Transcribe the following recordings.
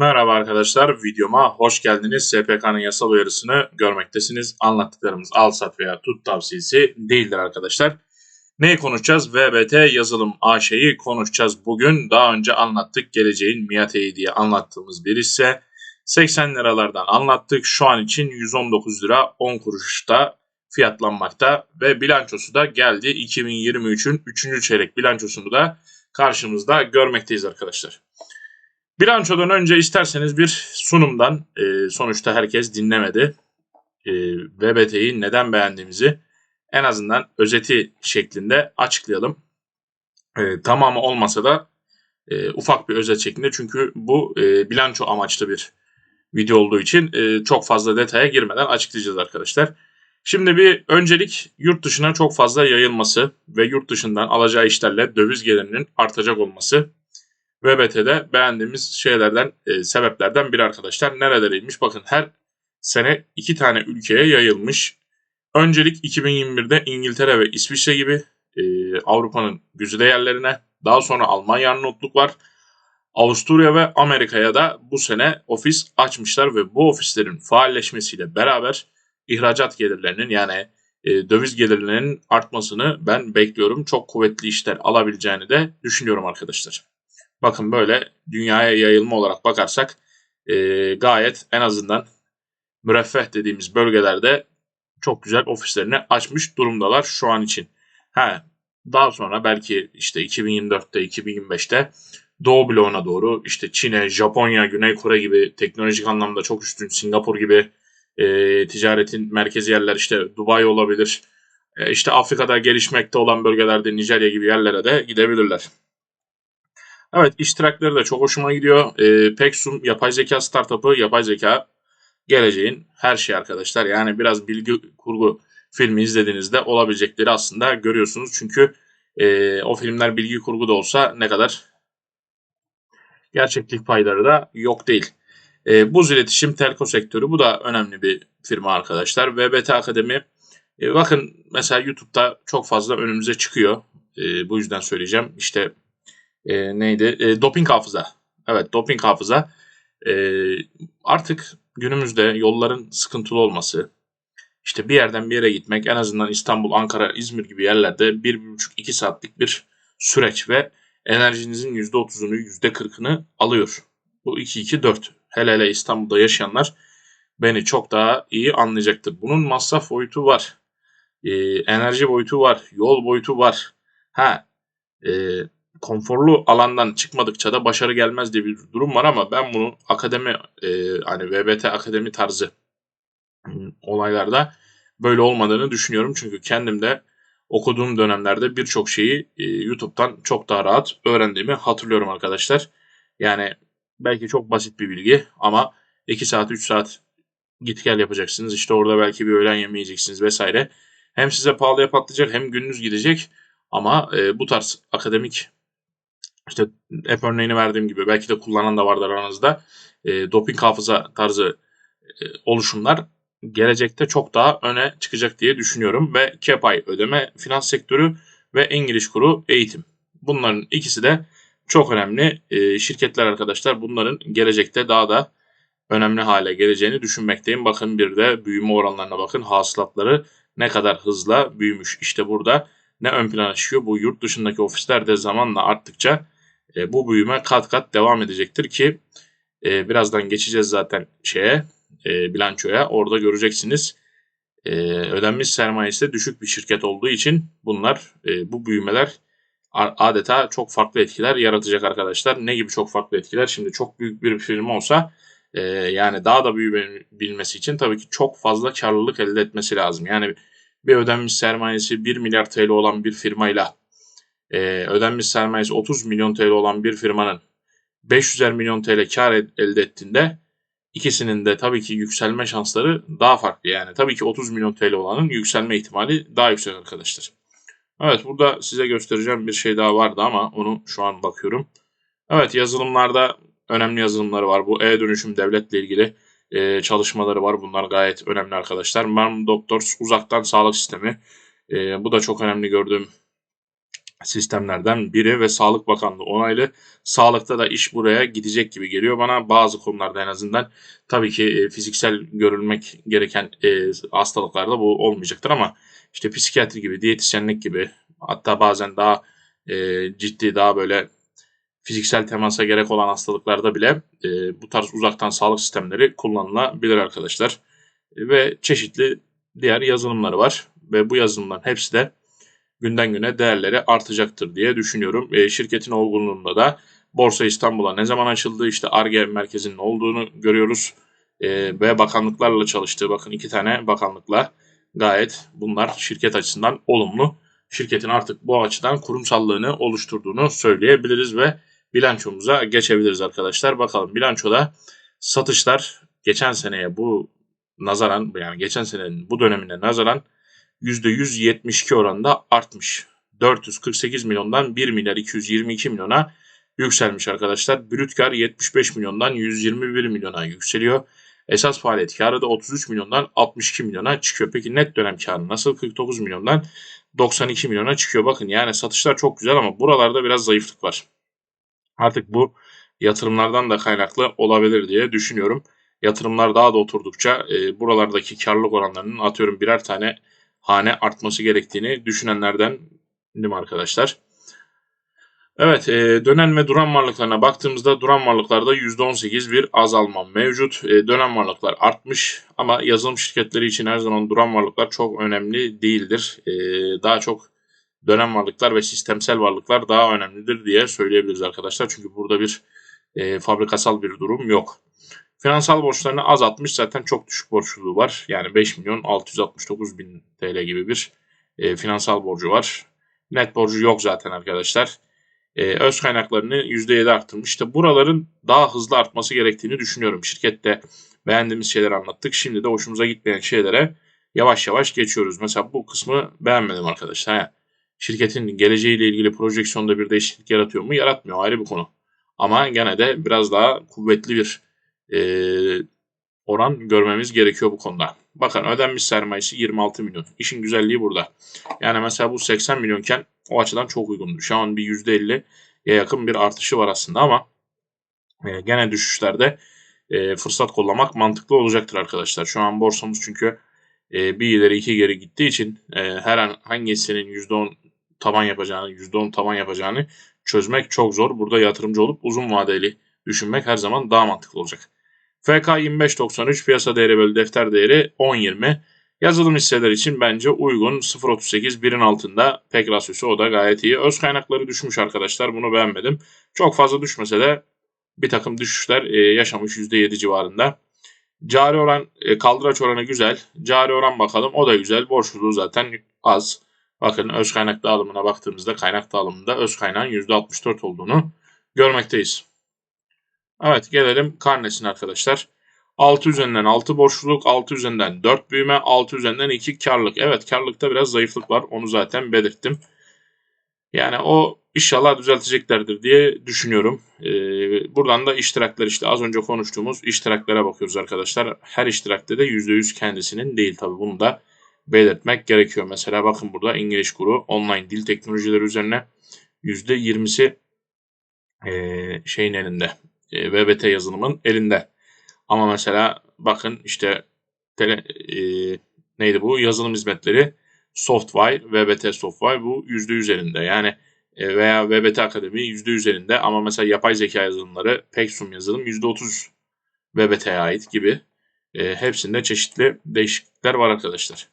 Merhaba arkadaşlar, videoma hoş geldiniz. SPK'nın yasal uyarısını görmektesiniz. Anlattıklarımız al sat veya tut tavsiyesi değildir arkadaşlar. Neyi konuşacağız? VBT yazılım AŞ'yi konuşacağız bugün. Daha önce anlattık. Geleceğin MIATE'yi diye anlattığımız bir ise 80 liralardan anlattık. Şu an için 119 lira 10 kuruşta fiyatlanmakta ve bilançosu da geldi. 2023'ün 3. çeyrek bilançosunu da karşımızda görmekteyiz arkadaşlar. Bilançodan önce isterseniz bir sunumdan e, sonuçta herkes dinlemedi. E, VBT'yi neden beğendiğimizi en azından özeti şeklinde açıklayalım. E, tamamı olmasa da e, ufak bir özet şeklinde çünkü bu e, bilanço amaçlı bir video olduğu için e, çok fazla detaya girmeden açıklayacağız arkadaşlar. Şimdi bir öncelik yurt dışına çok fazla yayılması ve yurt dışından alacağı işlerle döviz gelirinin artacak olması VBT'de beğendiğimiz şeylerden, e, sebeplerden biri arkadaşlar. Nerelereymiş? Bakın her sene iki tane ülkeye yayılmış. Öncelik 2021'de İngiltere ve İsviçre gibi e, Avrupa'nın güzide yerlerine, daha sonra Almanya notluk var. Avusturya ve Amerika'ya da bu sene ofis açmışlar ve bu ofislerin faalleşmesiyle beraber ihracat gelirlerinin yani e, döviz gelirlerinin artmasını ben bekliyorum. Çok kuvvetli işler alabileceğini de düşünüyorum arkadaşlar. Bakın böyle dünyaya yayılma olarak bakarsak e, gayet en azından müreffeh dediğimiz bölgelerde çok güzel ofislerini açmış durumdalar şu an için. Ha, daha sonra belki işte 2024'te 2025'te Doğu bloğuna doğru işte Çin'e, Japonya, Güney Kore gibi teknolojik anlamda çok üstün Singapur gibi e, ticaretin merkezi yerler işte Dubai olabilir. E, işte Afrika'da gelişmekte olan bölgelerde Nijerya gibi yerlere de gidebilirler. Evet iştirakleri de çok hoşuma gidiyor. E, Pexum yapay zeka startup'ı yapay zeka geleceğin her şey arkadaşlar. Yani biraz bilgi kurgu filmi izlediğinizde olabilecekleri aslında görüyorsunuz. Çünkü e, o filmler bilgi kurgu da olsa ne kadar gerçeklik payları da yok değil. E, buz iletişim telko sektörü bu da önemli bir firma arkadaşlar. VBT Akademi e, bakın mesela YouTube'da çok fazla önümüze çıkıyor. E, bu yüzden söyleyeceğim. İşte e, neydi? E, doping hafıza. Evet doping hafıza. E, artık günümüzde yolların sıkıntılı olması, işte bir yerden bir yere gitmek en azından İstanbul, Ankara, İzmir gibi yerlerde 1,5-2 saatlik bir süreç ve enerjinizin %30'unu %40'ını alıyor. Bu 2-2-4. Hele hele İstanbul'da yaşayanlar beni çok daha iyi anlayacaktır. Bunun masraf boyutu var. E, enerji boyutu var. Yol boyutu var. Ha, e, konforlu alandan çıkmadıkça da başarı gelmez diye bir durum var ama ben bunu akademi e, hani VBT akademi tarzı ıı, olaylarda böyle olmadığını düşünüyorum. Çünkü kendim de okuduğum dönemlerde birçok şeyi e, YouTube'dan çok daha rahat öğrendiğimi hatırlıyorum arkadaşlar. Yani belki çok basit bir bilgi ama 2 saat 3 saat git gel yapacaksınız. İşte orada belki bir öğlen yemeyeceksiniz vesaire. Hem size pahalıya patlayacak hem gününüz gidecek ama e, bu tarz akademik işte hep örneğini verdiğim gibi belki de kullanan da vardır aranızda. E, doping hafıza tarzı e, oluşumlar gelecekte çok daha öne çıkacak diye düşünüyorum. Ve KEPAY ödeme finans sektörü ve İngiliz kuru eğitim. Bunların ikisi de çok önemli e, şirketler arkadaşlar. Bunların gelecekte daha da önemli hale geleceğini düşünmekteyim. Bakın bir de büyüme oranlarına bakın. Hasılatları ne kadar hızla büyümüş. İşte burada ne ön plana çıkıyor? Bu yurt dışındaki ofisler de zamanla arttıkça e, bu büyüme kat kat devam edecektir ki e, birazdan geçeceğiz zaten şeye e, bilançoya. Orada göreceksiniz e, ödenmiş sermayesi düşük bir şirket olduğu için bunlar e, bu büyümeler adeta çok farklı etkiler yaratacak arkadaşlar. Ne gibi çok farklı etkiler? Şimdi çok büyük bir firma olsa e, yani daha da büyüyebilmesi için tabii ki çok fazla karlılık elde etmesi lazım. Yani bir ödenmiş sermayesi 1 milyar TL olan bir firmayla e, ödenmiş sermayesi 30 milyon TL olan bir firmanın 500 milyon TL kar elde ettiğinde ikisinin de tabii ki yükselme şansları daha farklı. Yani tabii ki 30 milyon TL olanın yükselme ihtimali daha yüksek arkadaşlar. Evet burada size göstereceğim bir şey daha vardı ama onu şu an bakıyorum. Evet yazılımlarda önemli yazılımları var. Bu e-dönüşüm devletle ilgili e, çalışmaları var. Bunlar gayet önemli arkadaşlar. Marm Doctors uzaktan sağlık sistemi. E, bu da çok önemli gördüğüm sistemlerden biri ve Sağlık Bakanlığı onaylı. Sağlıkta da iş buraya gidecek gibi geliyor bana bazı konularda en azından. Tabii ki e, fiziksel görülmek gereken e, hastalıklarda bu olmayacaktır ama işte psikiyatri gibi, diyetisyenlik gibi hatta bazen daha e, ciddi daha böyle fiziksel temasa gerek olan hastalıklarda bile bu tarz uzaktan sağlık sistemleri kullanılabilir arkadaşlar. Ve çeşitli diğer yazılımları var ve bu yazılımların hepsi de günden güne değerleri artacaktır diye düşünüyorum. E, şirketin olgunluğunda da Borsa İstanbul'a ne zaman açıldı işte ARGE merkezinin olduğunu görüyoruz. E, ve bakanlıklarla çalıştığı bakın iki tane bakanlıkla gayet bunlar şirket açısından olumlu. Şirketin artık bu açıdan kurumsallığını oluşturduğunu söyleyebiliriz ve bilançomuza geçebiliriz arkadaşlar. Bakalım bilançoda satışlar geçen seneye bu nazaran yani geçen senenin bu dönemine nazaran %172 oranında artmış. 448 milyondan 1 milyar 222 milyona yükselmiş arkadaşlar. Brüt kar 75 milyondan 121 milyona yükseliyor. Esas faaliyet karı da 33 milyondan 62 milyona çıkıyor. Peki net dönem karı nasıl? 49 milyondan 92 milyona çıkıyor. Bakın yani satışlar çok güzel ama buralarda biraz zayıflık var. Artık bu yatırımlardan da kaynaklı olabilir diye düşünüyorum. Yatırımlar daha da oturdukça e, buralardaki karlılık oranlarının atıyorum birer tane hane artması gerektiğini düşünenlerdenim arkadaşlar. Evet e, dönen ve duran varlıklarına baktığımızda duran varlıklarda %18 bir azalma mevcut. E, dönen varlıklar artmış ama yazılım şirketleri için her zaman duran varlıklar çok önemli değildir. E, daha çok dönem varlıklar ve sistemsel varlıklar daha önemlidir diye söyleyebiliriz arkadaşlar. Çünkü burada bir e, fabrikasal bir durum yok. Finansal borçlarını azaltmış zaten çok düşük borçluluğu var. Yani 5 milyon 669 bin TL gibi bir e, finansal borcu var. Net borcu yok zaten arkadaşlar. E, öz kaynaklarını %7 arttırmış. İşte buraların daha hızlı artması gerektiğini düşünüyorum. Şirkette beğendiğimiz şeyleri anlattık. Şimdi de hoşumuza gitmeyen şeylere yavaş yavaş geçiyoruz. Mesela bu kısmı beğenmedim arkadaşlar. Ha, şirketin geleceğiyle ilgili projeksiyonda bir değişiklik yaratıyor mu? Yaratmıyor ayrı bir konu. Ama gene de biraz daha kuvvetli bir e, oran görmemiz gerekiyor bu konuda. Bakın ödenmiş sermayesi 26 milyon. İşin güzelliği burada. Yani mesela bu 80 milyonken o açıdan çok uygundu. Şu an bir %50'ye yakın bir artışı var aslında ama e, gene düşüşlerde e, fırsat kollamak mantıklı olacaktır arkadaşlar. Şu an borsamız çünkü e, bir ileri iki geri gittiği için e, her an hangisinin %10 taban yapacağını, %10 taban yapacağını çözmek çok zor. Burada yatırımcı olup uzun vadeli düşünmek her zaman daha mantıklı olacak. FK 25.93 piyasa değeri bölü defter değeri 10.20. Yazılım hisseler için bence uygun 0.38 birin altında pek rasyosu o da gayet iyi. Öz kaynakları düşmüş arkadaşlar bunu beğenmedim. Çok fazla düşmese de bir takım düşüşler e, yaşamış %7 civarında. Cari oran e, kaldıraç oranı güzel. Cari oran bakalım o da güzel. Borçluluğu zaten az. Bakın öz kaynak dağılımına baktığımızda kaynak dağılımında öz kaynağın %64 olduğunu görmekteyiz. Evet gelelim karnesine arkadaşlar. 6 üzerinden 6 borçluluk, 6 üzerinden 4 büyüme, 6 üzerinden 2 karlık. Evet karlıkta biraz zayıflık var. Onu zaten belirttim. Yani o inşallah düzelteceklerdir diye düşünüyorum. Ee, buradan da iştiraklar işte az önce konuştuğumuz iştiraklere bakıyoruz arkadaşlar. Her iştirakte de %100 kendisinin değil tabi bunu da belirtmek gerekiyor. Mesela bakın burada İngiliz kuru online dil teknolojileri üzerine %20'si e, şeyin elinde e, VBT yazılımın elinde. Ama mesela bakın işte tele, e, neydi bu yazılım hizmetleri Software, VBT Software bu %100 elinde. Yani e, veya VBT Akademi %100 elinde ama mesela yapay zeka yazılımları Pexum yazılım %30 VBT'ye ait gibi. E, hepsinde çeşitli değişiklikler var arkadaşlar.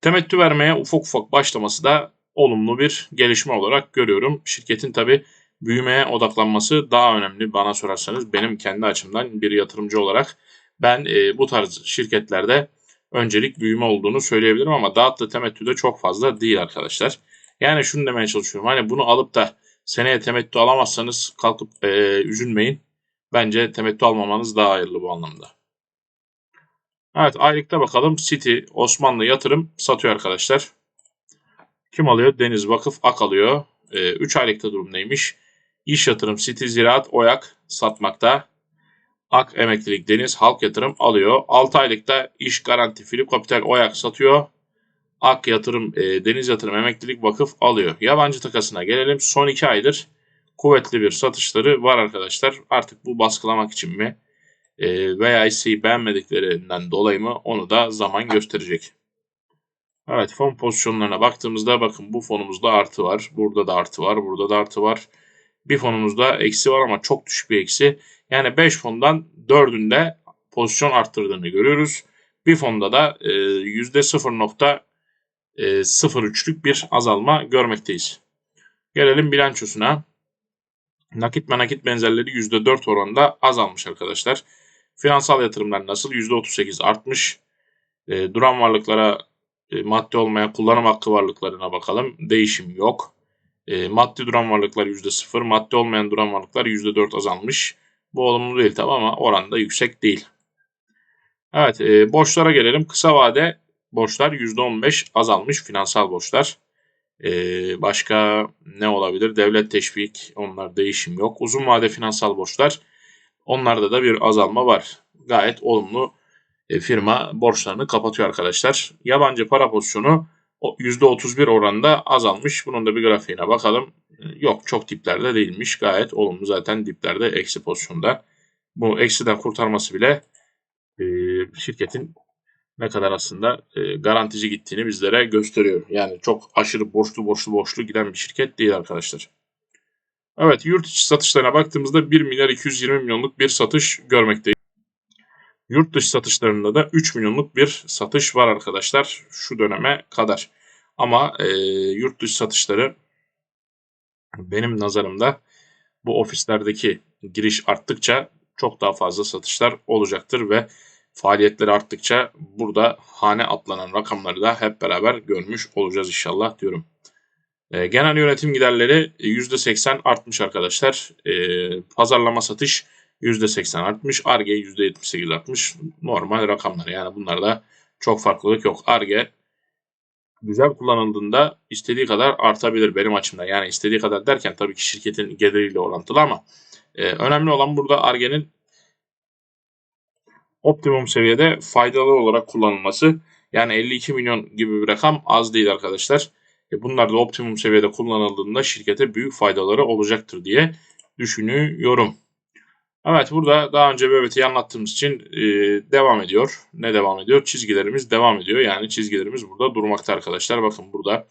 Temettü vermeye ufak ufak başlaması da olumlu bir gelişme olarak görüyorum. Şirketin tabi büyümeye odaklanması daha önemli bana sorarsanız. Benim kendi açımdan bir yatırımcı olarak ben e, bu tarz şirketlerde öncelik büyüme olduğunu söyleyebilirim ama dağıtlı temettü de çok fazla değil arkadaşlar. Yani şunu demeye çalışıyorum. Hani bunu alıp da seneye temettü alamazsanız kalkıp e, üzülmeyin. Bence temettü almamanız daha hayırlı bu anlamda. Evet aylıkta bakalım. City Osmanlı yatırım satıyor arkadaşlar. Kim alıyor? Deniz Vakıf Ak alıyor. 3 e, aylıkta durum neymiş? İş Yatırım City Ziraat Oyak satmakta. Ak Emeklilik Deniz Halk Yatırım alıyor. 6 aylıkta İş Garanti Filip Kapital Oyak satıyor. Ak Yatırım, e, Deniz Yatırım Emeklilik Vakıf alıyor. Yabancı takasına gelelim. Son 2 aydır kuvvetli bir satışları var arkadaşlar. Artık bu baskılamak için mi e, veya hisseyi beğenmediklerinden dolayı mı onu da zaman gösterecek. Evet fon pozisyonlarına baktığımızda bakın bu fonumuzda artı var. Burada da artı var. Burada da artı var. Bir fonumuzda eksi var ama çok düşük bir eksi. Yani 5 fondan 4'ünde pozisyon arttırdığını görüyoruz. Bir fonda da e, %0.03'lük bir azalma görmekteyiz. Gelelim bilançosuna. Nakit ve nakit benzerleri %4 oranında azalmış arkadaşlar. Finansal yatırımlar nasıl? %38 artmış. E, duran varlıklara e, maddi olmayan kullanım hakkı varlıklarına bakalım. Değişim yok. E, maddi duran varlıklar %0, maddi olmayan duran varlıklar %4 azalmış. Bu olumlu değil tabi ama oranda yüksek değil. Evet e, borçlara gelelim. Kısa vade borçlar %15 azalmış finansal borçlar. E, başka ne olabilir? Devlet teşvik onlar değişim yok. Uzun vade finansal borçlar onlarda da bir azalma var. Gayet olumlu e, firma borçlarını kapatıyor arkadaşlar. Yabancı para pozisyonu %31 oranında azalmış. Bunun da bir grafiğine bakalım. E, yok çok diplerde değilmiş. Gayet olumlu zaten diplerde eksi pozisyonda. Bu eksiden kurtarması bile e, şirketin ne kadar aslında e, garantici gittiğini bizlere gösteriyor. Yani çok aşırı borçlu borçlu borçlu giden bir şirket değil arkadaşlar. Evet yurt içi satışlarına baktığımızda 1 milyar 220 milyonluk bir satış görmekteyiz. Yurt dışı satışlarında da 3 milyonluk bir satış var arkadaşlar şu döneme kadar. Ama e, yurt dışı satışları benim nazarımda bu ofislerdeki giriş arttıkça çok daha fazla satışlar olacaktır ve faaliyetleri arttıkça burada hane atlanan rakamları da hep beraber görmüş olacağız inşallah diyorum. E, genel yönetim giderleri %80 artmış arkadaşlar. E, pazarlama satış %80 artmış. Arge %78 artmış. Normal rakamlar yani bunlarda çok farklılık yok. Arge güzel kullanıldığında istediği kadar artabilir benim açımdan. Yani istediği kadar derken tabii ki şirketin geliriyle orantılı ama e, önemli olan burada Arge'nin optimum seviyede faydalı olarak kullanılması. Yani 52 milyon gibi bir rakam az değil arkadaşlar. E bunlar da optimum seviyede kullanıldığında şirkete büyük faydaları olacaktır diye düşünüyorum. Evet burada daha önce BBT'yi anlattığımız için e, devam ediyor. Ne devam ediyor? Çizgilerimiz devam ediyor. Yani çizgilerimiz burada durmakta arkadaşlar. Bakın burada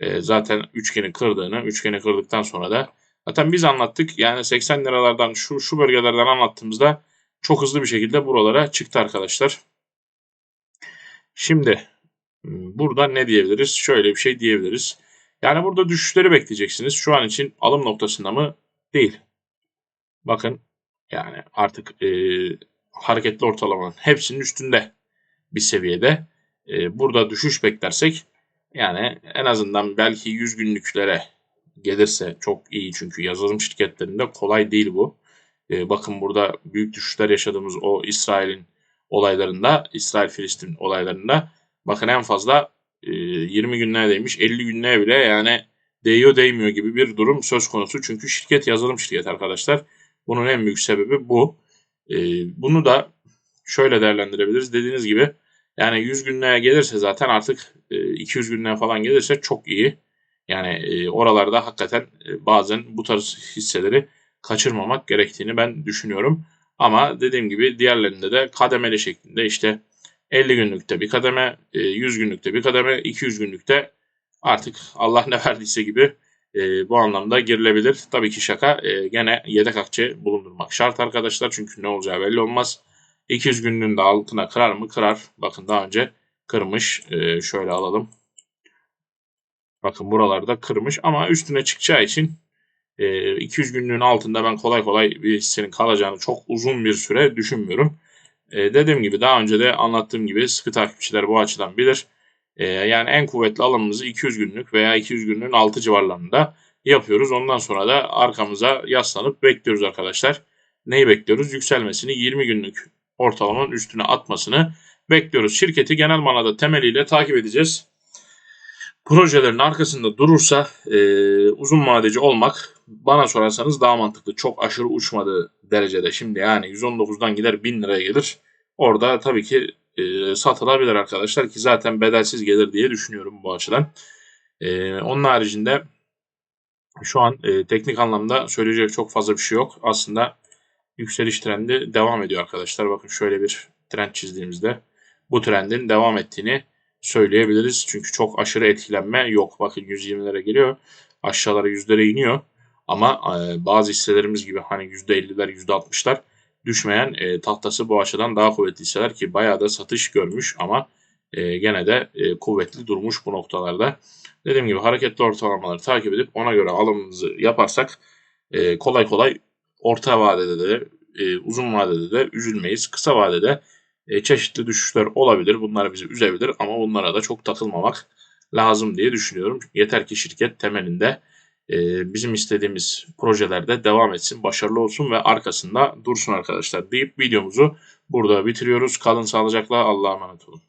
e, zaten üçgeni kırdığını, üçgeni kırdıktan sonra da zaten biz anlattık. Yani 80 liralardan şu şu bölgelerden anlattığımızda çok hızlı bir şekilde buralara çıktı arkadaşlar. Şimdi burada ne diyebiliriz? Şöyle bir şey diyebiliriz. Yani burada düşüşleri bekleyeceksiniz. Şu an için alım noktasında mı? Değil. Bakın yani artık e, hareketli ortalamanın hepsinin üstünde bir seviyede. E, burada düşüş beklersek yani en azından belki 100 günlüklere gelirse çok iyi çünkü yazılım şirketlerinde kolay değil bu. E, bakın burada büyük düşüşler yaşadığımız o İsrail'in olaylarında, İsrail-Filistin olaylarında bakın en fazla e, 20 günlüğe değmiş, 50 günlüğe bile yani değiyor değmiyor gibi bir durum söz konusu. Çünkü şirket yazılım şirket arkadaşlar. Bunun en büyük sebebi bu. E, bunu da şöyle değerlendirebiliriz. Dediğiniz gibi yani 100 günlüğe gelirse zaten artık e, 200 günlüğe falan gelirse çok iyi. Yani e, oralarda hakikaten e, bazen bu tarz hisseleri kaçırmamak gerektiğini ben düşünüyorum. Ama dediğim gibi diğerlerinde de kademeli şeklinde işte 50 günlükte bir kademe, 100 e, günlükte bir kademe, 200 günlükte artık Allah ne verdiyse gibi e, bu anlamda girilebilir. Tabii ki şaka e, gene yedek akçe bulundurmak şart arkadaşlar. Çünkü ne olacağı belli olmaz. 200 günlüğün de altına kırar mı? Kırar. Bakın daha önce kırmış. E, şöyle alalım. Bakın buralarda kırmış ama üstüne çıkacağı için 200 e, günlüğün altında ben kolay kolay bir hissenin kalacağını çok uzun bir süre düşünmüyorum. E, dediğim gibi daha önce de anlattığım gibi sıkı takipçiler bu açıdan bilir. E, yani en kuvvetli alımımızı 200 günlük veya 200 günlüğün altı civarlarında yapıyoruz. Ondan sonra da arkamıza yaslanıp bekliyoruz arkadaşlar. Neyi bekliyoruz? Yükselmesini 20 günlük ortalamanın üstüne atmasını bekliyoruz. Şirketi genel manada temeliyle takip edeceğiz. Projelerin arkasında durursa e, uzun vadeci olmak bana sorarsanız daha mantıklı. Çok aşırı uçmadığı derecede. Şimdi yani 119'dan gider 1000 liraya gelir. Orada tabii ki e, satılabilir arkadaşlar ki zaten bedelsiz gelir diye düşünüyorum bu açıdan. E, onun haricinde şu an e, teknik anlamda söyleyecek çok fazla bir şey yok. Aslında yükseliş trendi devam ediyor arkadaşlar. Bakın şöyle bir trend çizdiğimizde bu trendin devam ettiğini söyleyebiliriz. Çünkü çok aşırı etkilenme yok. Bakın 120'lere geliyor. Aşağılara yüzlere iniyor. Ama e, bazı hisselerimiz gibi hani %50'ler %60'lar düşmeyen e, tahtası bu açıdan daha kuvvetli hisseler ki bayağı da satış görmüş ama e, gene de e, kuvvetli durmuş bu noktalarda. Dediğim gibi hareketli ortalamaları takip edip ona göre alımımızı yaparsak e, kolay kolay orta vadede de e, uzun vadede de üzülmeyiz. Kısa vadede e, çeşitli düşüşler olabilir. Bunlar bizi üzebilir ama bunlara da çok takılmamak lazım diye düşünüyorum. Yeter ki şirket temelinde e, bizim istediğimiz projelerde devam etsin, başarılı olsun ve arkasında dursun arkadaşlar deyip videomuzu burada bitiriyoruz. Kalın sağlıcakla Allah'a emanet olun.